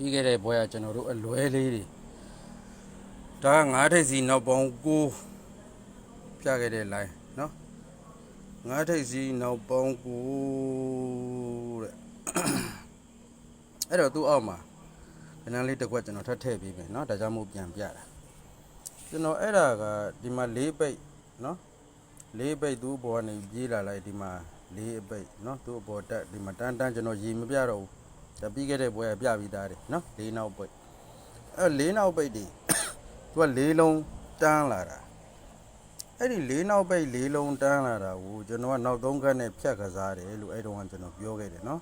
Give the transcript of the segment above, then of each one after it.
ပြီးခဲ့တဲ့ဘွဲကကျွန်တော်တို့အလွဲလေးတွေဒါကငါးထိပ်စီနောက်ပေါင်းကိုပြခဲ့တဲ့ line နော်ငါးထိပ်စီနောက်ပေါင်းကိုတဲ့ အဲ့တော့သူ့အောက်မှာခဏလေးတစ်ခွက်ကျွန်တော်ထပ်ထည့်ပေးမယ်เนาะဒါကြောင့်မို့ပြန်ပြတာကျွန်တော်အဲ့ဒါကဒီမှာ၄ပိတ်เนาะ၄ပိတ်သူ့ဘောကနေပြေးလာလိုက်ဒီမှာ၄အပိတ်เนาะသူ့အပေါ်တက်ဒီမှာတန်းတန်းကျွန်တော်ရေမပြတော့ဘူး ကျွန်တော်ပြီးခဲ့တဲ့ပွဲပြပြီးသားတယ်နော်၄နောက်ပိတ်အဲ၄နောက်ပိတ်ဒီသူက၄လုံးတန်းလာတာအဲ့ဒီ၄နောက်ပိတ်၄လုံးတန်းလာတာကိုကျွန်တော်ကနောက်၃ခက်နဲ့ဖြတ်ကစားတယ်လို့အဲ့တုန်းကကျွန်တော်ပြောခဲ့တယ်နော်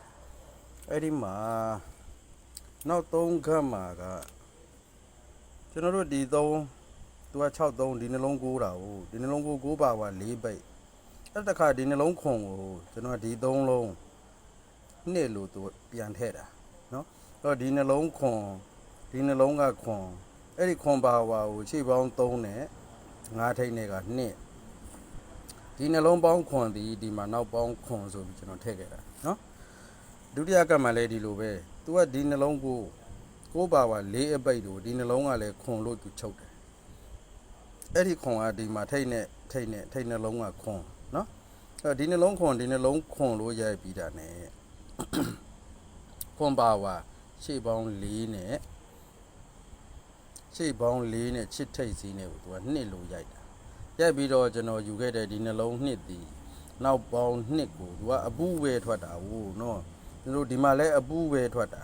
အဲ့ဒီမှာနောက်3ခတ်မှာကကျွန်တော်တို့ဒီ3သူက63ဒီနှလုံး9တာကိုဒီနှလုံး9 9ပါပါ4ပိတ်အဲ့တခါဒီနှလုံးခွန်ကိုကျွန်တော်ဒီ3လုံးနှစ်လို့သူပြန်ထည့်တာ တော့ဒီနှလုံးခွန်ဒီနှလုံးကခွန်အဲ့ဒီခွန်ပါပါကိုခြေပေါင်း3နဲ့5ထိပ်နဲ့ကနှစ်ဒီနှလုံးပေါင်းခွန်ဒီဒီမှာနောက်ပေါင်းခွန်ဆိုပြီးကျွန်တော်ထည့်ခဲ့တာเนาะ ဒုတိယကပ်မှလည်းဒီလိုပဲ။ तू ကဒီနှလုံးကိုကိုးပါပါ၄အပိတ်တို့ဒီနှလုံးကလည်းခွန်လို့ तू ချုပ်တယ်။အဲ့ဒီခွန်ကဒီမှာထိတ်နဲ့ထိတ်နဲ့ထိတ်နှလုံးကခွန်နော်။အဲ့ဒီနှလုံးခွန်ဒီနှလုံးခွန်လို့ရိုက်ပြီးတာ ਨੇ ခွန်ပါပါ ရှေ့ပေါင်း၄နဲ့ရှေ့ပေါင်း၄နဲ့ချစ်ထိတ်စီးနဲ့ကို तू ကနှစ်လို့ရိုက်တာ။ရိုက်ပြီးတော့ကျွန်တော်ယူခဲ့တဲ့ဒီနှလုံးနှစ်ဒီနောက်ပေါင်းနှစ်ကို तू ကအပူပဲထွက်တာဟိုနော်။ကျွန်တော်တို့ဒီမှာလဲအပူပဲထွက်တာ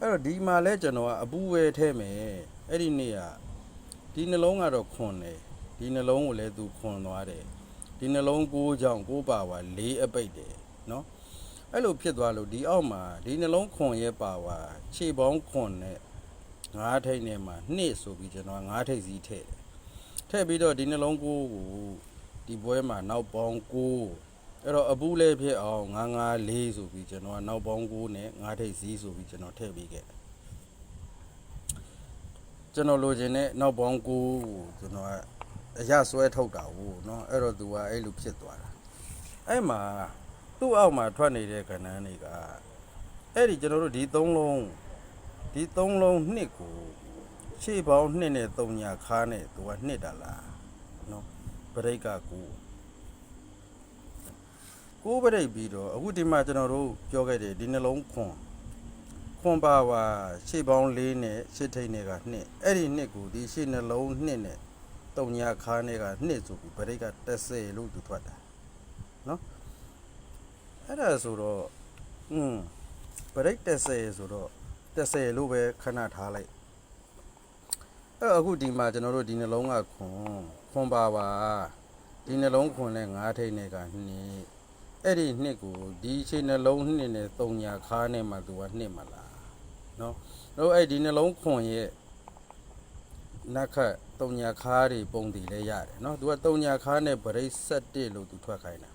အဲ့တော့ဒီမှာလဲကျွန်တော်ကအပူပဲထဲမယ်အဲ့ဒီနေ့ကဒီနှလုံးကတော့ခွန်တယ်ဒီနှလုံးကိုလည်းသူခွန်သွားတယ်ဒီနှလုံးကိုးချောင်းကိုးပါဝါ၄အပိတ်တယ်နော် အဲ့လိုဖြစ်သွားလို့ဒီအောက်မှာဒီနှလုံးခွန်ရဲ့ပါဝါခြေပေါင်းခွန်နဲ့ငါးထိပ်နဲ့မှာနှစ်ဆိုပြီးကျွန်တော်ငါးထိပ်စီထည့်တယ်ထည့်ပြီးတော့ဒီနှလုံးကိုးကိုဒီပွဲမှာနောက်ပေါင်းကိုး အဲ့တော့အပူလေးဖြစ်အောင်ငါးငါးလေးဆိုပြီးကျွန်တော်ကနောက်ပေါင်း9နဲ့ငါးထိပ်စီးဆိုပြီးကျွန်တော်ထည့်ပေးခဲ့တယ်ကျွန်တော်လိုချင်တဲ့နောက်ပေါင်း9ကိုကျွန်တော်ကအရဆွဲထုတ်တာဟုတ်เนาะအဲ့တော့သူကအဲ့လိုဖြစ်သွားတာအဲ့မှာ သူ့အောက်မှာထွက်နေတဲ့ခဏန်းတွေကအဲ့ဒီကျွန်တော်တို့ဒီ၃လုံးဒီ၃လုံးနှစ်ကိုရှေ့ပေါင်းနှစ်နဲ့၃ညာခါနဲ့သူကနှစ်တာလားနော်ပရိကကိုကိုပရိတ်ပြီးတော့အခုဒီမှာကျွန်တော်တို့ပြောခဲ့တယ်ဒီနှလုံးခွန်ခွန်ပါပါရှေ့ပေါင်း၄နဲ့ရှစ်ထိတ်နဲ့ကနှစ်အဲ့ဒီနှစ်ကိုဒီရှေ့နှလုံးနှစ်နဲ့၃ညာခါနဲ့ကနှစ်ဆိုပြီးပရိက၁၀လို့သူထွက်တာ အဲ့ဒါဆိုတော့อืมဘရိတ်30ဆိုတော့30လို့ပဲခဏထားလိုက်အဲ့အခုဒီမှာကျွန်တော်တို့ဒီနှလုံးကခွန်ခွန်ပါပါဒီနှလုံးခွန်နဲ့ငါးထိတ်နဲ့ကနှစ်အဲ့ဒီနှစ်ကိုဒီအချိန်နှလုံးနှစ်နဲ့သုံးညာခါနဲ့မှသူကနှစ်မလားနော်တို့အဲ့ဒီနှလုံးခွန်ရဲ့နက်ခတ်သုံးညာခါတွေပုံတည်လဲရတယ်နော်သူကသုံးညာခါနဲ့ဗရိတ်7လို့သူထွက်ခိုင်းတာ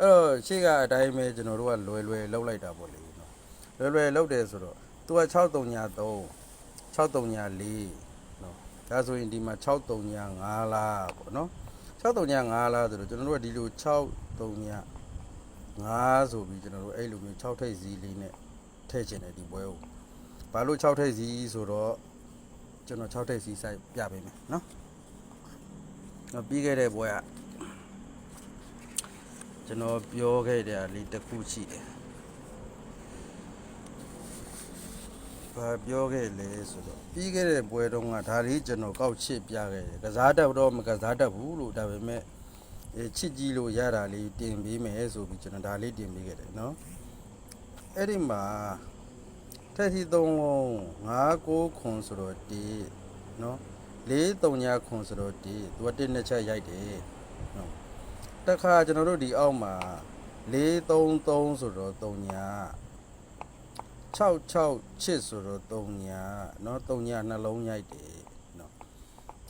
အဲ့တော့ရှေ့ကအတိုင်းပဲကျွန်တော်တို့ကလွယ်လွယ်လောက်လိုက်တာပေါ့လေနော်လွယ်လွယ်လောက်တယ်ဆိုတော့သူက63ညာ3 63ညာ4နော်ဒါဆိုရင်ဒီမှာ63ညာ5လားပေါ့နော်63ညာ5လားဆိုတော့ကျွန်တော်တို့ကဒီလို63ညာ5ဆိုပြီးကျွန်တော်တို့အဲ့လိုမျိုး6ထိပ်စီးလေးနဲ့ထည့်ချင်တယ်ဒီပွဲကိုဘာလို့6ထိပ်စီးဆိုတော့ကျွန်တော်6ထိပ်စီးစိုက်ပြပေးမယ်နော်ပြီးခဲ့တဲ့ပွဲက ကျွန်တော်ပြောခဲ့တဲ့အရာလေးတစ်ခုရှိတယ်ဘာပြောခဲ့လဲဆိုတော့ပြီးခဲ့တဲ့ပွဲတုန်းကဒါလေးကျွန်တော်ကောက်ချစ်ပြခဲ့တယ်ကစားတတ်တော့မကစားတတ်ဘူးလို့ဒါပေမဲ့အဲချစ်ကြည့်လို့ရတာလေးတင်ပေးမယ်ဆိုပြီးကျွန်တော်ဒါလေးတင်ပေးခဲ့တယ်နော်အဲ့ဒီမှာထက်စီ3လုံး5 9ခွန်ဆိုတော့ဒီနော်4 3ညခွန်ဆိုတော့ဒီသူက1နှစ်ချက်ရိုက်တယ်နော် တခါကျွန်တော်တို့ဒီအောက်မှာ4 3 3ဆိုတော့3ည6 6ချစ်ဆိုတော့3ညเนาะ3ညနှလုံးရိုက်တယ်เนาะ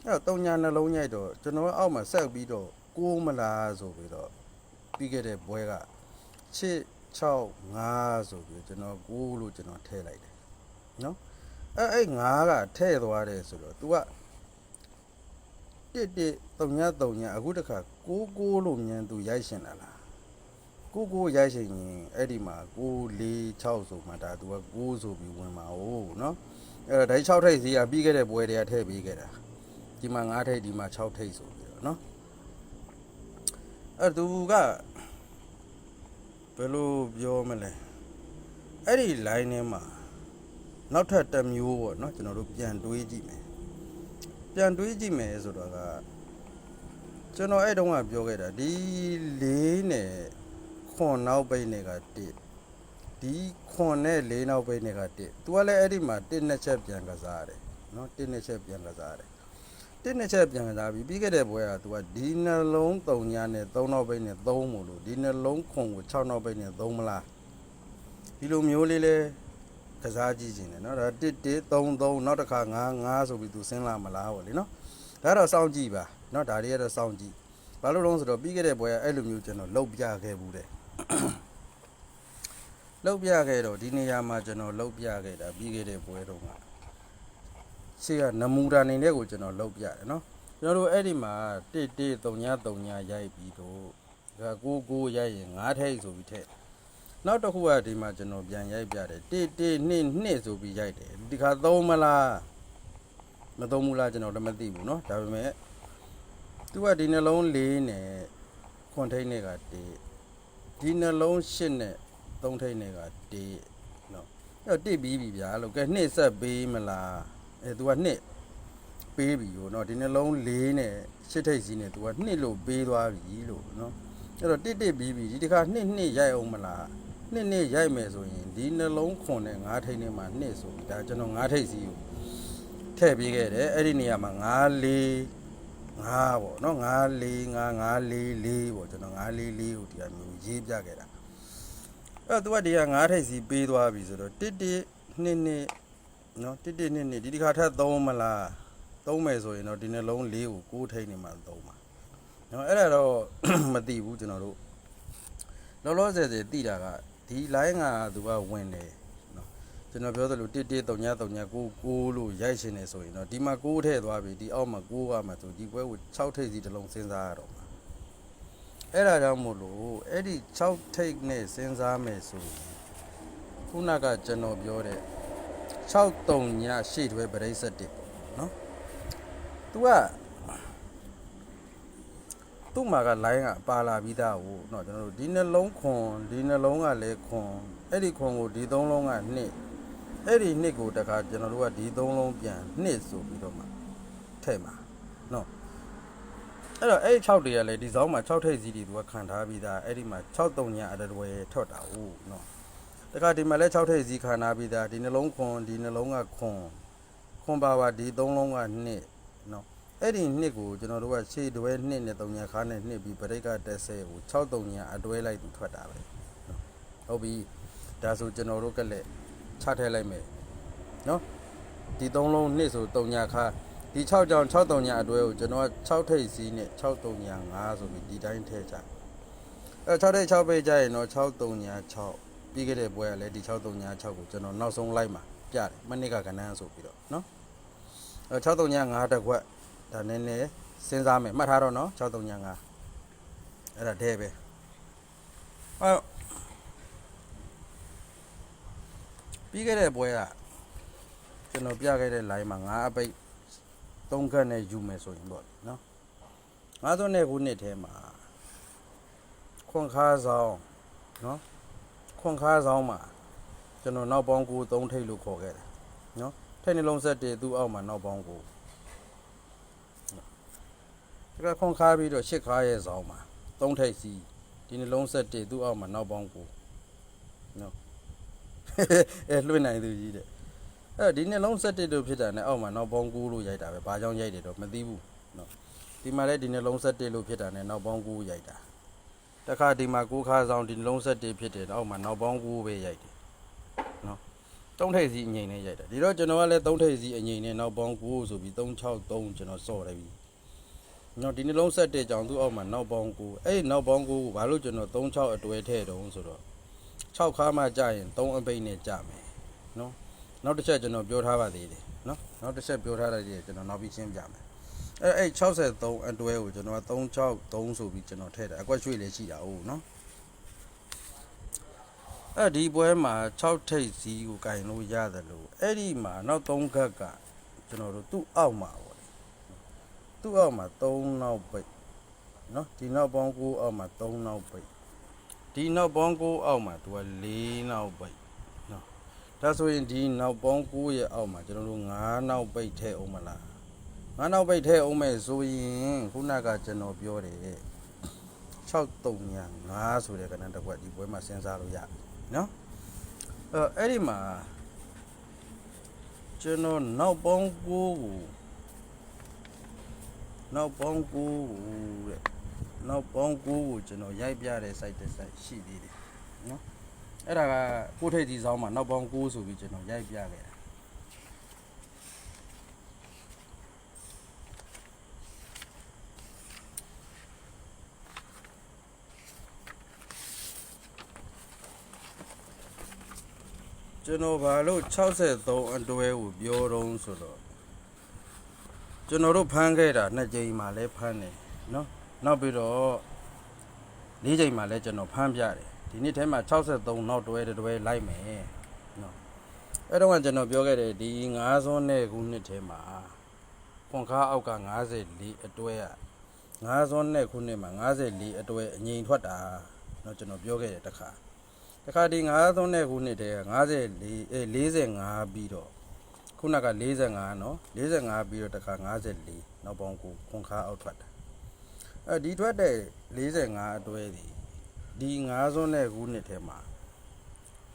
အဲ့တော့3ညနှလုံးရိုက်တော့ကျွန်တော်အောက်မှာဆက်ပြီးတော့ ကိုးမလားဆိုပြီးတော့ပြီးခဲ့တဲ့ဘွဲကချစ်6 5ဆိုပြီးကျွန်တော်ကိုးလို့ကျွန်တော်ထည့်လိုက်တယ်နော်အဲ့အဲ့5ကထည့်သွားတယ်ဆိုတော့ तू က တစ်တစ်3ည3ညအခုတခါကိုးကိုးလို့မြန် तू ရိုက်ရှင်လာလားကိုကိုရိုက်ရှင်ရင်အဲ့ဒီမှာ6 4 6ဆိုမှဒါသူက6ဆိုပြီးဝင်မှာဟုတ်နော်အဲ့တော့ဒါ6ထိပ်စီကပြီးခဲ့တဲ့ပွဲတွေကထည့်ပေးခဲ့တာဒီမှာ9ထိပ်ဒီမှာ6ထိပ်ဆိုပြီးတော့နော်အဲ့သူကဘယ်လိုပြောမလဲအဲ့ဒီ line ထဲမှာနောက်ထပ်တစ်မျိုးပေါ့နော်ကျွန်တော်တို့ပြန်တွေးကြည့်မယ် ပြန်တွေးကြည့်မယ်ဆိုတော့ကကျွန်တော်အဲ့တုန်းကပြောခဲ့တာဒီလေးနဲ့ခွန်နောက်ပိတ်နဲ့ကတစ်ဒီခွန်နဲ့လေးနောက်ပိတ်နဲ့ကတစ် तू ကလည်းအဲ့ဒီမှာတစ်နှစ်ချက်ပြန်ကစားရတယ်နော်တစ်နှစ်ချက်ပြန်ကစားရတယ်တစ်နှစ်ချက်ပြန်ကစားပြီးပြီးခဲ့တဲ့ဘွဲက तू ကဒီနှလုံး3ညနဲ့3နောက်ပိတ်နဲ့3မို့လို့ဒီနှလုံးခွန်ကို6နောက်ပိတ်နဲ့3မလားဒီလိုမျိုးလေးလဲ ကစားကြည့်ခြင်းတယ်နော်ဒါ1 1 3 3နောက်တစ်ခါ9 9ဆိုပြီး तू စဉ်းလာမလားပေါ့လေနော်ဒါတော့စောင့်ကြည့်ပါနော်ဒါတွေကတော့စောင့်ကြည့်ဘာလို့လဲဆိုတော့ပြီးခဲ့တဲ့ဘွဲကအဲ့လိုမျိုးကျွန်တော်လောက်ပြခဲ့ဘူးတဲ့လောက်ပြခဲ့တော့ဒီနေရာမှာကျွန်တော်လောက်ပြခဲ့တာပြီးခဲ့တဲ့ပွဲတုန်းကရှေ့ကနမူတာနေတဲ့ကိုကျွန်တော်လောက်ပြတယ်နော်ကျွန်တော်တို့အဲ့ဒီမှာ1 1 3ည3ညရိုက်ပြီးတော့ဒါကိုကိုရိုက်ရင်9ထိပ်ဆိုပြီးထည့် နောက်တစ်ခုကဒီမှာကျွန်တော်ပြန်ရိုက်ပြတယ်1 1 2 2ဆိုပြီးရိုက်တယ်ဒီခါသုံးမလားမသုံးဘူးလားကျွန်တော်လည်းမသိဘူးเนาะဒါပေမဲ့သူကဒီနှလုံး၄နဲ့ခွန်ထိပ်နဲ့က1ဒီနှလုံး၈နဲ့ သုံးထိပ်နဲ့ကတေးနော်အဲ့တော့တစ်ပြီးပြီဗျာလို့ကဲနှစ်ဆက်ပေးမလားအဲ तू ကနှစ်ပေးပြီရောနော်ဒီနှလုံး၄နဲ့ရှစ်ထိပ်စီးနဲ့ तू ကနှစ်လို့ပေးသွားပြီလို့နော်အဲ့တော့တစ်တစ်ပြီးပြီဒီတစ်ခါနှစ်နှစ်ရိုက်အောင်မလား နှစ်နှစ်ရိုက်မယ်ဆိုရင်ဒီနှလုံးခွန်နဲ့ငါးထိပ်နဲ့မှနှစ်ဆိုပြီဒါကျွန်တော်ငါးထိပ်စီးကိုထည့်ပေးခဲ့တယ်အဲ့ဒီနေရာမှာငါးလေးငါးပေါ့နော်ငါးလေးငါးငါးလေးလေးပေါ့ကျွန်တော်ငါးလေးလေးကိုဒီအမျိုးရေးပြခဲ့တာအဲ့တော့ तू ကဒီက9ထိပ်စီပေးသွားပြီဆိုတော့1 1 2 2နော်1 1 2 2ဒီဒီခါထပ်3မလား3မယ်ဆိုရင်တော့ဒီနှလုံး၄ကို6ထိပ်နေမှ3ပါနော်အဲ့ဒါတော့မသိဘူးကျွန်တော်တို့လောလောဆယ်ဆယ်သိတာက ဒီ line က तू ကဝင်တယ်နော်ကျွန်တော်ပြောသလို1 1 3 3 9 9လို့ရိုက်ရှင်နေဆိုရင်တော့ဒီမှာ6ထည့်သွားပြီဒီအောက်မှာ6ကမှဆိုဒီပွဲကို6ထိပ်စီတစ်လုံးစဉ်းစားရတော့မှာအဲ့ဒါကြောင့်မို့လို့အဲ့ဒီ6ထိပ်နဲ့စဉ်းစားမယ်ဆိုရင်ခုနကကျွန်တော်ပြောတဲ့6တုံညရှေ့တွဲပရိစ္ဆက်တစ်ပေါ့နော် तू က သူ့မှာက line ကပါလာပြီးသားဟိုเนาะကျွန်တော်တို့ဒီနှလုံးခွန်ဒီနှလုံးကလည်းခွန်အဲ့ဒီခွန်ကိုဒီသုံးလုံးကနှစ်အဲ့ဒီနှစ်ကိုတခါကျွန်တော်တို့ကဒီသုံးလုံးပြန်နှစ်ဆိုပြီးတော့မှထည့်မှာเนาะ အဲ့တော့အဲ့6တွေကလည်းဒီဇောင်းမှာ6ထိပ်စီးတွေသူကခံထားပြီးသားအဲ့ဒီမှာ6တုံညာအတတွဲထွက်တာဟုတ်နော်တခါဒီမှာလည်း6ထိပ်စီးခံထားပြီးသားဒီနှလုံးခွန်ဒီနှလုံးကခွန်ခွန်ပါပါဒီသုံးလုံးကနှစ်နော် အဲ့ဒီနှစ်ကိုကျွန်တော်တို့ကရှေ့တွဲနှစ်နဲ့၃ညခါနဲ့နှစ်ပြီးဗရိတ်ကတက်ဆဲကို6 3ညအတွဲလိုက်သူထွက်တာပဲဟုတ်ပြီဒါဆိုကျွန်တော်တို့ကလည်းချထည့်လိုက်မယ်နော်ဒီ၃လုံးနှစ်ဆို၃ညခါဒီ6ကြောင်6 3ညအတွဲကိုကျွန်တော်က6ထိပ်စီးနဲ့6 3ည5ဆိုပြီးဒီတိုင်းထည့်ချအဲ6ထိပ်6ပဲကြရင်တော့6 3ည6ပြီးခဲ့တဲ့ပွဲကလည်းဒီ6 3ည6ကိုကျွန်တော်နောက်ဆုံးလိုက်မှာပြတယ်မနစ်ကကဏ္ဍဆိုပြီးတော့နော်အဲ6 3ည5တစ်ခွက် ဒါနည်းနည်းစဉ်းစားမယ်မှတ်ထားတော့နော်6395အဲ့ဒါတဲ့ပဲအဲ့တော့ပြီးခဲ့တဲ့ပွဲကကျွန်တော်ပြခဲ့တဲ့ line မှာ9အပိတ်3ခက်နဲ့ယူမယ်ဆိုရင်ပေါ့နော်59ခုနှစ်ထဲမှာခွန်ခါဆောင်နော်ခွန်ခါဆောင်မှာကျွန်တော်နောက်ပေါင်းကို3ထိပ်လို့ခေါ်ခဲ့တယ်နော်ထိပ်နှလုံးဆက်တည်သူ့အောက်မှာနောက်ပေါင်းကို တကခွန်ခါပြီးတော့ရှစ်ခါရဲ့ဆောင်မှာသုံးထိုက်စီဒီနှလုံးဆက်တည်သူ့အောက်မှာနောက်ပေါင်းကိုနော်အဲလွှင့်နိုင်သူကြီးတဲ့အဲ့ဒီနှလုံးဆက်တည်လို့ဖြစ်တာနဲ့အောက်မှာနောက်ပေါင်းကိုလို့ရိုက်တာပဲဘာကြောင့်ရိုက်တယ်တော့မသိဘူးနော်ဒီမှာလည်းဒီနှလုံးဆက်တည်လို့ဖြစ်တာနဲ့နောက်ပေါင်းကိုရိုက်တာတခါဒီမှာကိုခါဆောင်ဒီနှလုံးဆက်တည်ဖြစ်တယ်အောက်မှာနောက်ပေါင်းကိုပဲရိုက်တယ်နော်သုံးထိပ်စီအငိမ့်နဲ့ရိုက်တာဒီတော့ကျွန်တော်ကလည်းသုံးထိပ်စီအငိမ့်နဲ့နောက်ပေါင်းကိုဆိုပြီး363ကျွန်တော်စော့လိုက်ပြီ ကျွန်တော်ဒီနှလုံးဆက်တဲ့ကြောင့်သူ့အောက်မှာနောက်ပေါင်းကိုအဲ့နောက်ပေါင်းကိုဘာလို့ကျွန်တော်36အတွဲထည့်တုံးဆိုတော့6ခါမှကြာရင်3အပိတ်နဲ့ကြာမယ်နော်နောက်တစ်ချက်ကျွန်တော်ပြောထားပါသေးတယ်နော်နောက်တစ်ချက်ပြောထားတာကြီးကျွန်တော်နောက်ပြီးရှင်းပြမယ်အဲ့အဲ့63အတွဲကိုကျွန်တော်363ဆိုပြီးကျွန်တော်ထည့်တာအကွက်ရွှေ့လည်းရှိတာဟုတ်နော်အဲ့ဒီပွဲမှာ6ထိပ်စီးကိုကင်လို့ရတယ်လို့အဲ့ဒီမှာနောက်3ခက်ကကျွန်တော်တို့သူ့အောက်မှာ သူ့အောက်မှာ3နောက်ပိတ်နော်ဒီနောက်ပေါင်း9အောက်မှာ3နောက်ပိတ်ဒီနောက်ပေါင်း9အောက်မှာသူက4နောက်ပိတ်နော်ဒါဆိုရင်ဒီနောက်ပေါင်း9ရဲ့အောက်မှာကျွန်တော်တို့9နောက်ပိတ်ထည့်အောင်မလား9နောက်ပိတ်ထည့်အောင်မယ်ဆိုရင်ခုနကကျွန်တော်ပြောတယ်6 3ညာ5ဆိုတဲ့ကဏ္ဍတစ်ခွက်ဒီပွဲမှာစဉ်းစားလို့ရတယ်နော်အဲ့အဲ့ဒီမှာကျွန်တော်နောက်ပေါင်း9ကို နောက်ပေါင်း9ကိုတဲ့နောက်ပေါင်း9ကိုကျွန်တော်ရိုက်ပြတဲ့ site တစ် site ရှိသေးတယ်နော်အဲ့ဒါကကိုထိတ်ဒီဆောင်မှာနောက်ပေါင်း9ဆိုပြီးကျွန်တော်ရိုက်ပြခဲ့တာကျွန်တော်ဘာလို့63အတွဲကိုပြောတော့ဆိုတော့ ကျွန်တော်တို့ဖမ်းခဲ့တာနှစ်ကြိမ်မှလည်းဖမ်းတယ်နော်နောက်ပြီးတော့လေးကြိမ်မှလည်းကျွန်တော်ဖမ်းပြတယ်ဒီနေ့ထဲမှာ63နောက်တွဲတစ်တွဲလိုက်မယ်နော်အဲ့တော့ကကျွန်တော်ပြောခဲ့တယ်ဒီ9စွန်းနဲ့ခုနှစ်ထဲမှာခွန်ခါအောက်က54အတွဲက9စွန်းနဲ့ခုနှစ်မှာ54အတွဲအငိန်ထွက်တာနော်ကျွန်တော်ပြောခဲ့တယ်တခါတခါဒီ93နဲ့ခုနှစ်တည်းက54အဲ45ပြီးတော့ ခုနက45နော်45ပြီးတော့တခါ54နောက်ပေါင်းကိုခွန်ခါအောက်ထွက်တာအဲဒီထွက်တဲ့45အတွဲဒီဒီ90နဲ့ခုနှစ်ထဲမှာ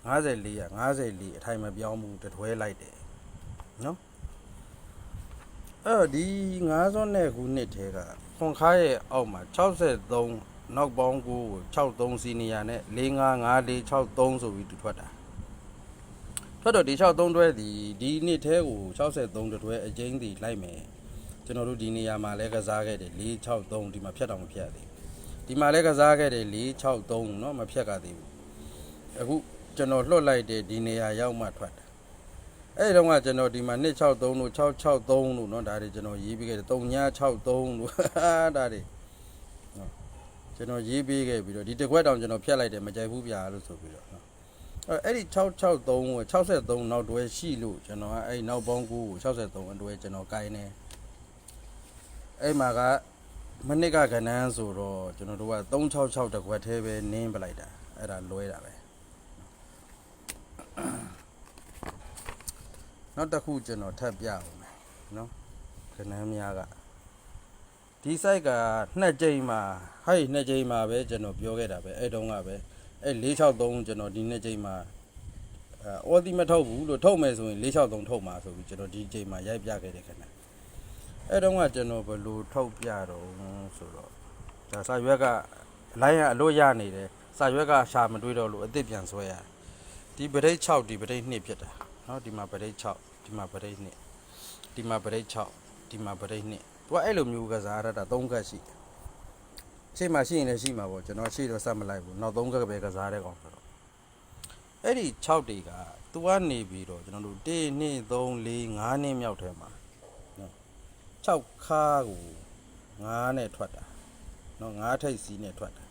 54က54အထိုင်မပြောင်းဘူးတတွဲလိုက်တယ်နော်အဲ့ဒီ90နဲ့ခုနှစ်ထဲကခွန်ခါရဲ့အောက်မှာ63နောက်ပေါင်းကို63စီနီယာနဲ့455463ဆိုပြီးသူထွက်တာ ထွက်တော့ဒီ63တွဲဒီဒီနှစ်ထဲကို63တွဲအကျင်းဒီလိုက်မယ်ကျွန်တော်တို့ဒီနေရာမှာလဲကစားခဲ့တယ်463ဒီမှာဖြတ်တော့မဖြတ်သေးဘူးဒီမှာလဲကစားခဲ့တယ်463เนาะမဖြတ်ကသေးဘူးအခုကျွန်တော်လွှတ်လိုက်တယ်ဒီနေရာရောက်မှထွက်တာအဲ့ဒီတော့ကကျွန်တော်ဒီမှာ263တို့663တို့เนาะဒါတွေကျွန်တော်ရေးပြီးခဲ့တယ်3963တို့ဒါတွေ ကျွန်တော်ရေးပေးခဲ့ပြီးတော့ဒီတစ်ခွက်တောင်ကျွန်တော်ဖြတ်လိုက်တယ်မကြိုက်ဘူးဗျာလို့ဆိုပြီးတော့နော်အဲ့ အဲ့ဒီ663ကို63နောက်တွဲရှိလို့ကျွန်တော်ကအဲ့နောက်ပေါင်းကူကို63အတွဲကျွန်တော်ကိုင်းနေအဲ့မှာကမနစ်ကကဏန်းဆိုတော့ကျွန်တော်တို့က366တစ်ခွက်သေးပဲနင်းပလိုက်တာအဲ့ဒါလွဲတာပဲနောက်တစ်ခုကျွန်တော်ထပ်ပြအောင်မယ်နော်ကဏန်းများကဒီ site ကနှစ်ကြိမ်မှာဟဲ့နှစ်ကြိမ်မှာပဲကျွန်တော်ပြောခဲ့တာပဲအဲ့တုန်းကပဲ အဲ့463ကျွန်တော်ဒီနှစ်ကြိမ်မှာအဲအော်ဒီမထုတ်ဘူးလို့ထုတ်မယ်ဆိုရင်463ထုတ်မှာဆိုပြီးကျွန်တော်ဒီကြိမ်မှာရိုက်ပြခဲ့တယ်ခင်ဗျအဲ့တုန်းကကျွန်တော်ဘယ်လိုထုတ်ပြတော့ဆိုတော့ဒါစာရွက်က line ကအလို့ရနေတယ်စာရွက်ကရှာမတွေးတော့လို့အစ်စ်ပြန်ဆွဲရဒီပရိတ်6ဒီပရိတ်2ဖြစ်တာเนาะဒီမှာပရိတ်6ဒီမှာပရိတ်2ဒီမှာပရိတ်6ဒီမှာပရိတ်2 သူကအဲ့လိုမျိုးကစားရတာ၃ခက်ရှိတယ် ရှေ့မှာရှိရင်လည်းရှိမှာပေါ့ကျွန်တော်ရှေ့တော့စက်မလိုက်ဘူးနောက်၃ခက်ပဲကစားတဲ့ကောင်ဆိုတော့အဲ့ဒီ6တေကသူကနေပြီးတော့ကျွန်တော်တို့1 2 3 4 5နှစ်မြောက်ထဲမှာနော်6ခါကို9နဲ့ထွက်တာနော်9ထိပ်စီးနဲ့ထွက်တာ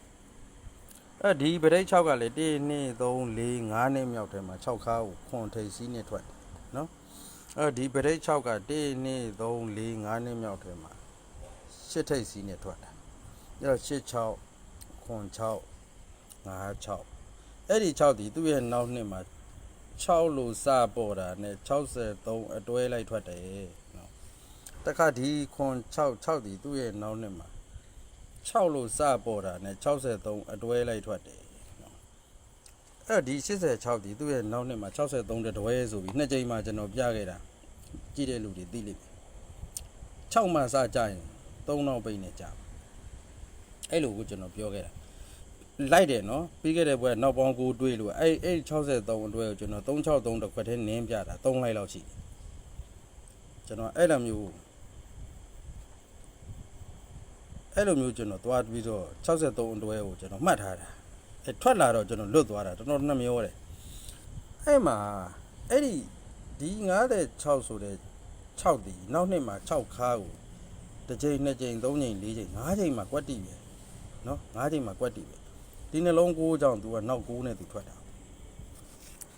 အဲ့ဒီပရိတ်6ကလည်း1 2 3 4 5နှစ်မြောက်ထဲမှာ6ခါကိုခွန်ထိပ်စီးနဲ့ထွက်တယ်နော်အဲဒီပရိတ်6က1 2 3 4 5နှစ်မြောက်ထဲမှာရှစ်ထိပ်စီးနဲ့ထွက်တာ အဲတော့8 6ခွန်6 5 6အဲ့ဒီ6ဒီသူ့ရဲ့နောက်နှစ်မှာ6လို့စပေါ်တာနဲ့63အတွဲလိုက်ထွက်တယ်နော်တခါဒီခွန်6 6ဒီသူ့ရဲ့နောက်နှစ်မှာ6လို့စပေါ်တာနဲ့63အတွဲလိုက်ထွက်တယ်နော်အဲ့ဒီ86ဒီသူ့ရဲ့နောက်နှစ်မှာ63တတွဲဆိုပြီးနှစ်ကြိမ်မှကျွန်တော်ပြခဲ့တာကြည့်တဲ့လူတွေသိလိမ့်မယ်6မှစကြရင်3နောက်ပိတ်နေကြ အဲ့လိုကိုကျွန်တော်ပြောခဲ့တာလိုက်တယ်နော်ပြီးခဲ့တဲ့ဘွဲနောက်ပေါင်းကိုတွေးလို့အဲ့အဲ့63အတွဲကိုကျွန်တော်363တစ်ခွက်ထဲနင်းပြတာ3လိုက်လောက်ရှိတယ်ကျွန်တော်အဲ့လိုမျိုးအဲ့လိုမျိုးကျွန်တော်သွားပြီးတော့63အတွဲကိုကျွန်တော်မှတ်ထားတာအဲ့ထွက်လာတော့ကျွန်တော်လွတ်သွားတာတော်တော်နှမျောတယ်အဲ့မှာအဲ့ဒီဒီ96ဆိုတဲ့6ဒီနောက်နှစ်မှာ6ခါကိုတစ်ချိန်နှစ်ချိန်သုံးချိန်လေးချိန်၅ချိန်မှာကွက်တိပဲ နော်၅ချိန်မှာကွက်တီပဲဒီနှလုံး6ကြောင့်သူကနောက်6နဲ့သူထွက်တာ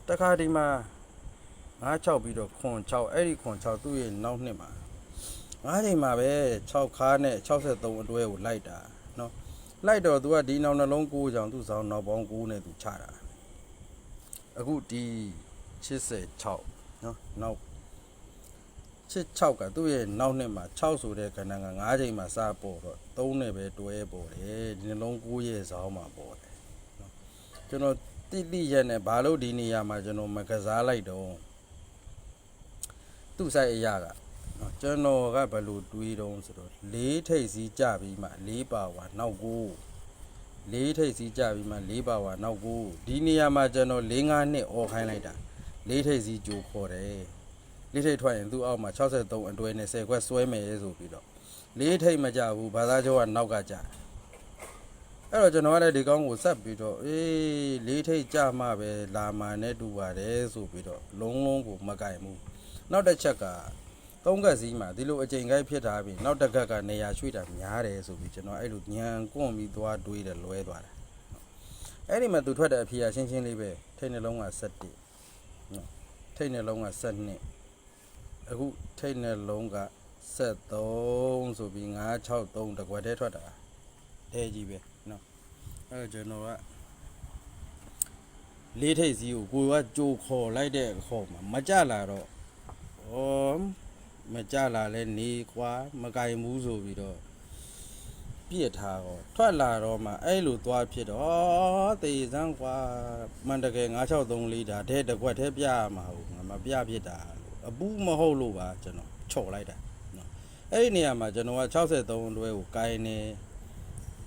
တခါဒီမှာ9 6ပြီးတော့ခွန်6အဲ့ဒီခွန်6သူ့ရဲ့နောက်နှစ်မှာ9ချိန်မှာပဲ6ခါနဲ့63အတွဲကိုလိုက်တာနော်လိုက်တော့သူကဒီနောက်နှလုံး6ကြောင့်သူ့ဆောင်နောက်ပေါင်း6နဲ့သူချတာအခုဒီ86နော်နောက် 86ကသူ့ရဲ့နောက်နှစ်မှာ6ဆိုတဲ့ကဏ္ဍက9ချိန်မှာစပေါ်တော့3နဲ့ပဲတွဲပေါ်တယ်ဒီနှလုံး9ရဲ့ဇောင်းမှာပေါ်တယ်နော်ကျွန်တော်တိတိရက်နဲ့ဘာလို့ဒီနေရာမှာကျွန်တော်မကစားလိုက်တော့သူ့ဆိုင်အရာကနော်ကျွန်တော်ကဘယ်လိုတွေးတုံးဆိုတော့၄ထိပ်စီးကြပြီးမှ၄ပါဝါနောက်ကို၄ထိပ်စီးကြပြီးမှ၄ပါဝါနောက်ကိုဒီနေရာမှာကျွန်တော်၄၅နှစ်អော်ခိုင်းလိုက်တာ၄ထိပ်စီးကြိုးခေါ်တယ် လေးထိပ်ထွက်ရင်သူ့အောက်မှာ63အတွဲနဲ့10ခွက်ဆွဲမယ်ဆိုပြီးတော့လေးထိပ်မကြဘူးဘာသာကျော်ကနောက်ကကြတယ်အဲ့တော့ကျွန်တော်ကလည်းဒီကောင်းကိုဆက်ပြီးတော့အေးလေးထိပ်ကြမှပဲလာမာနဲ့တူပါတယ်ဆိုပြီးတော့လုံးလုံးကိုမကင်ဘူးနောက်တစ်ချက်ကသုံးကက်စီးမှာဒီလိုအချိန်ကိုက်ဖြစ်တာပြီနောက်တစ်ခက်ကနေရာရွှေ့တာများတယ်ဆိုပြီးကျွန်တော်အဲ့လိုညံကွန့်ပြီးသွားတွေးတယ်လွဲသွားတယ်အဲ့ဒီမှာသူထွက်တဲ့အဖြေကရှင်းရှင်းလေးပဲထိတ်နှလုံးက7နော်ထိတ်နှလုံးက7 အခုထိတ်နဲ့လုံးက73ဆိုပြီး963တကွက်တည်းထွက်တာအဲကြီးပဲနော်အဲကျွန်တော်ကလေးထိတ်စီးကိုကိုကကြိုခေါ်လိုက်တဲ့ခေါ်မှာမကြလာတော့ဩမကြလာလဲနေကွာမကင်ဘူးဆိုပြီးတော့ပြစ်ထားတော့ထွက်လာတော့မှအဲ့လိုသွားဖြစ်တော့သေစမ်းကွာမန်တကယ်963လေးဒါတဲ့တကွက်ထဲပြရမှာဟုတ်ငါမပြဖြစ်တာ အပူမဟုတ်လို့ပါကျွန်တော်ချော်လိုက်တာနော်အဲ့ဒီနေရာမှာကျွန်တော်က63လွဲကိုကိုင်နေ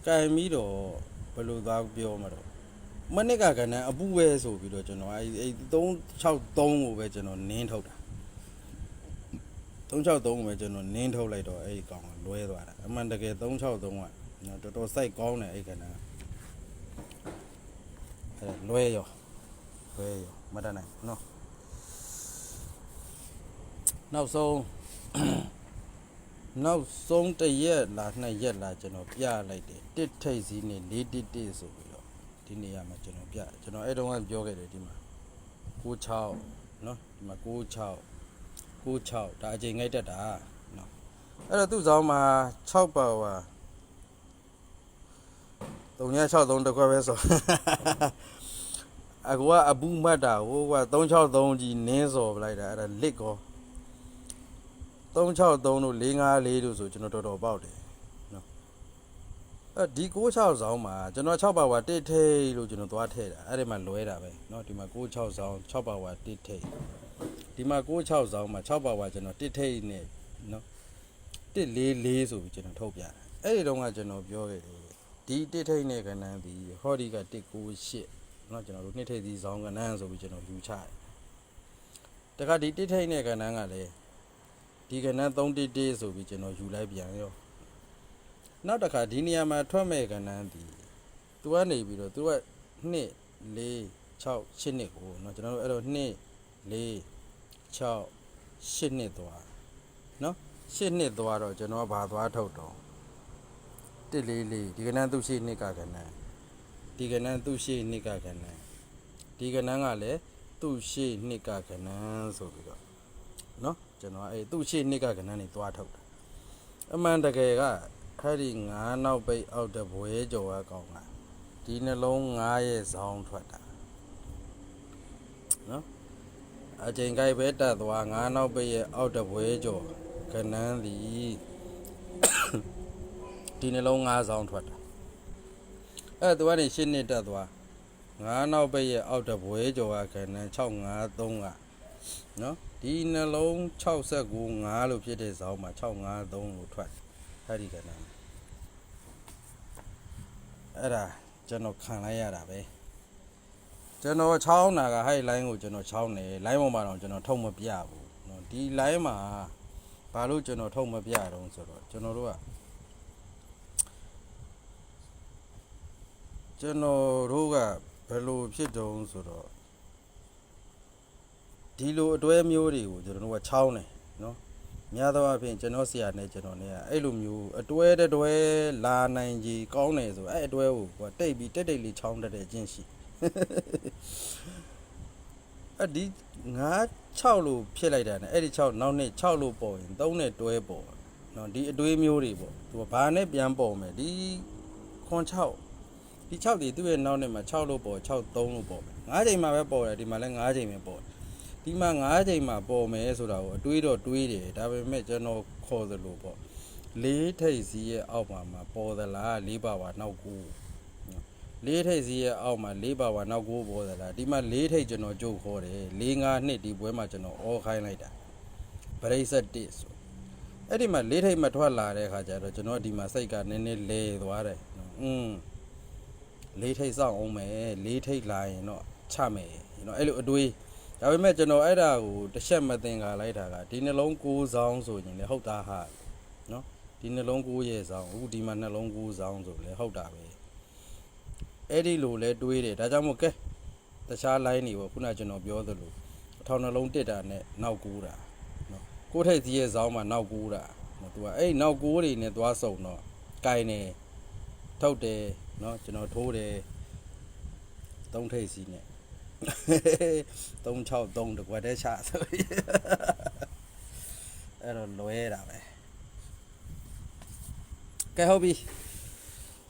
ကိုင်ပြီးတော့ဘယ်လိုသွားပြောမှာတော့မနစ်ကကဏ္ဍအပူပဲဆိုပြီးတော့ကျွန်တော်အဲ့အဲ့363ကိုပဲကျွန်တော်နင်းထုတ်တာ363ကိုပဲကျွန်တော်နင်းထုတ်လိုက်တော့အဲ့ဒီကောင်ကလွဲသွားတာအမှန်တကယ်363ကနော်တော်တော်စိုက်ကောင်းတယ်အဲ့ကဏ္ဍကအဲ့လွဲရောလွဲရောမတတ်နိုင်နော် နောက်ဆုံး နောက်ဆုံးတစ်ရက်လားနှစ်ရက်လားကျွန်တော်ပြလိုက်တယ်တစ်ထိပ်စီးနဲ့လေးတစ်တစ်ဆိုပြီးတော့ဒီနေရာမှာကျွန်တော်ပြကျွန်တော်အဲ့တုန်းကပြောခဲ့တယ်ဒီမှာ96เนาะဒီမှာ96 96ဒါအချိန်ငိုက်တက်တာเนาะအဲ့တော့သူ့ဆောင်မှာ6ပါဝါ363တစ်ခွက်ပဲဆို အကူကအပူမှတ်တာဟိုက363ကြီးနင်းစော်ပလိုက်တာအဲ့ဒါလစ်ကော 363တို့454တို့ဆိုကျွန်တော်တော်တော်ပေါက်တယ်နော်အဲဒီ96ဆောင်းမှာကျွန်တော်6ပါဝါတစ်ထိတ်လို့ကျွန်တော်သွားထည့်တာအဲ့ဒီမှာလွဲတာပဲနော်ဒီမှာ96ဆောင်း6ပါဝါတစ်ထိတ်ဒီမှာ96ဆောင်းမှာ6ပါဝါကျွန်တော်တစ်ထိတ်နဲ့နော်144ဆိုပြီးကျွန်တော်ထုတ်ပြတာအဲ့ဒီတော့ကကျွန်တော်ပြောခဲ့တယ်ဒီတစ်ထိတ်နဲ့ကဏ္ဍဒီဟောဒီက198နော်ကျွန်တော်တို့နှစ်ထိတ်ဒီဆောင်းကဏ္ဍဆိုပြီးကျွန်တော်လူချတယ်တခါဒီတစ်ထိတ်နဲ့ကဏ္ဍကလည်း ဒီကဏ္ဍ311ဆိုပြီးကျွန်တော်ယူလိုက်ပြန်ရောနောက်တစ်ခါဒီနေရာမှာထွက်မဲ့ကဏ္ဍဒီသူကနေပြီးတော့သူက2 4 6 8နှစ်ကိုเนาะကျွန်တော်တို့အဲ့တော့2 4 6 8နှစ်သွားเนาะ8နှစ်သွားတော့ကျွန်တော်ကဘာသွားထုတ်တော့144ဒီကဏ္ဍသူရှိနှစ်ကကဏ္ဍဒီကဏ္ဍသူရှိနှစ်ကကဏ္ဍဒီကဏ္ဍကလည်းသူရှိနှစ်ကကဏ္ဍဆိုပြီးတော့ နော် ကျွန်တော်အဲသူ့ရှေ့နှစ်ကကဏ္ဍနေသွားထုတ်တာအမှန်တကယ်ကအဲ့ဒီငါးနောက်ပိတ်အောက်တဘွဲကြော်အကောင်ကဒီနှလုံးငါးရဲ့ဇောင်းထွက်တာနော်အချိန်ကြိုက်ပဲတက်သွားငါးနောက်ပိတ်ရဲ့အောက်တဘွဲကြော်ကဏ္ဍသည်ဒီနှလုံးငါးဇောင်းထွက်တာအဲ့သူကနေရှင်းနှစ်တက်သွားငါးနောက်ပိတ်ရဲ့အောက်တဘွဲကြော်ကကဏ္ဍ653ကနော် ဒီနှလုံး69 5လို့ဖြစ်တဲ့ဇောင်းမှာ653လို့ထွက်အဲ့ဒီကဏ္ဍအဲ့ဒါကျွန်တော်ခံလိုက်ရတာပဲကျွန်တော်ချောင်းတာကဟဲ့ line ကိုကျွန်တော်ချောင်းတယ် line ပေါ်မှာတော့ကျွန်တော်ထုတ်မပြဘူးနော်ဒီ line မှာဘာလို့ကျွန်တော်ထုတ်မပြတော့ဆိုတော့ကျွန်တော်တို့ကကျွန်တော်တို့ကဘယ်လိုဖြစ်တုံးဆိုတော့ ဒီလိုအတွဲမျိုးတွေကိုကျွန်တော်တို့ကချောင်းတယ်နော်များသောအားဖြင့်ကျွန်တော်ဆရာနဲ့ကျွန်တော်နဲ့ကအဲ့လိုမျိုးအတွဲတစ်တွဲလာနိုင်ကြီးကောင်းတယ်ဆိုအဲ့အတွဲကိုကတိတ်ပြီးတိတ်တိတ်လေးချောင်းတတ်တဲ့အချင်းရှိအဲ့ဒီ9 6လို့ဖြစ်လိုက်တာ ਨੇ အဲ့ဒီ6နောက်နှစ်6လို့ပေါ်ရင်3နဲ့တွဲပေါ်နော်ဒီအတွေးမျိုးတွေပေါ့သူကဘာနဲ့ပြန်ပေါ်မယ်ဒီခွန်6ဒီ6ဒီသူ့ရဲ့နောက်နှစ်မှာ6လို့ပေါ်6 3လို့ပေါ်မယ်9ချိန်မှာပဲပေါ်တယ်ဒီမှာလည်း9ချိန်ပဲပေါ်တယ် ဒီမှာ9ချိန်မှာပေါ်မယ်ဆိုတာကိုအတွေးတော့တွေးတယ်ဒါပေမဲ့ကျွန်တော်ခေါ်သလိုပေါ့လေးထိပ်စီးရဲ့အောက်မှာမှာပေါ်သလားလေးပါပါနောက်ကူလေးထိပ်စီးရဲ့အောက်မှာလေးပါပါနောက်ကူပေါ်သလားဒီမှာလေးထိပ်ကျွန်တော်ကြုတ်ခေါ်တယ်၄၅နှစ်ဒီပွဲမှာကျွန်တော်အော်ခိုင်းလိုက်တာပရိသတ်တစ်ဆိုအဲ့ဒီမှာလေးထိတ်မထွက်လာတဲ့ခါကျတော့ကျွန်တော်ဒီမှာစိတ်ကနည်းနည်းလဲသွားတယ်နော်อืมလေးထိတ်စောင့်အောင်မယ်လေးထိတ်လာရင်တော့ချမယ်နော်အဲ့လိုအတွေး ဒါပေမဲ့ကျွန်တော်အဲ့ဒါကိုတစ်ချက်မသင်္ကာလိုက်တာကဒီနှလုံးကိုးဆောင်ဆိုရင်လည်းဟုတ်တာဟာနော်ဒီနှလုံးကိုးရဲ့ဆောင်အခုဒီမှာနှလုံးကိုးဆောင်ဆိုလည်းဟုတ်တာပဲအဲ့ဒီလိုလဲတွေးတယ်ဒါကြောင့်မို့ကဲတခြား line တွေပေါ့ခုနကကျွန်တော်ပြောသလိုအထောင်နှလုံးတစ်တာနဲ့နောက်ကူးတာကိုယ်ထိတ်စီးရဲ့ဇောင်းမှာနောက်ကူးတာနော်သူကအဲ့ဒီနောက်ကူးတွေနဲ့သွားစုံတော့ကင်နေထုတ်တယ်နော်ကျွန်တော်ထိုးတယ်သုံးထိတ်စီးနဲ့ 363တကွက်တည်းချဆိုပြီးအဲ့တော့လွဲတာပဲကဲဟုတ်ပြီ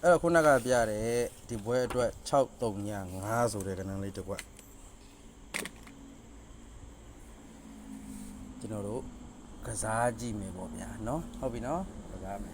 အဲ့တော့ခုနကပြတယ်ဒီဘွဲအတွက်6 3ည5ဆိုတဲ့ကဏ္ဍလေးတစ်ကွက်ကျွန်တော်တို့ ကစားကြည့်မယ်ပေါ့ဗျာเนาะဟုတ်ပြီเนาะကစားမယ်